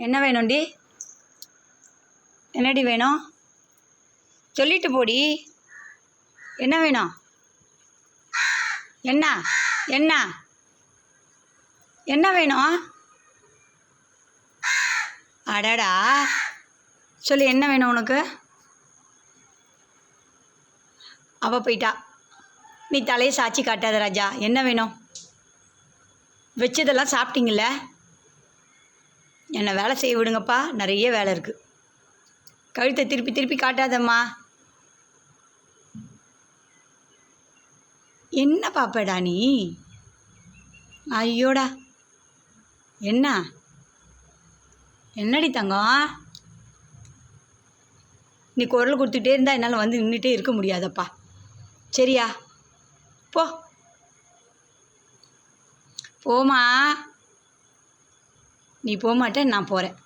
என்ன வேணும்டி? என்னடி வேணும்? சொல்லிட்டு போடி. என்ன வேணும்? என்ன? என்ன? என்ன வேணும்? அடடா. சொல்லு என்ன வேணும் உனக்கு? அவ போயிட்டா. நீ தலையை சாச்சி காட்டாத ராஜா. என்ன வேணும்? வச்சதெல்லாம் சாப்பிட்டீங்களே என்னை வேலை செய்ய விடுங்கப்பா. நிறைய வேலை இருக்குது கழுத்தை திருப்பி திருப்பி காட்டாதம்மா. என்ன பாப்படா நீ? ஐயோடா. என்ன? என்னடி தங்கம்? நீ குரல் கொடுத்துட்டே இருந்தால் என்னால் வந்து நின்றுட்டே இருக்க முடியாதப்பா. சரியா? போ. போமா நீ போக நான் போகிறேன்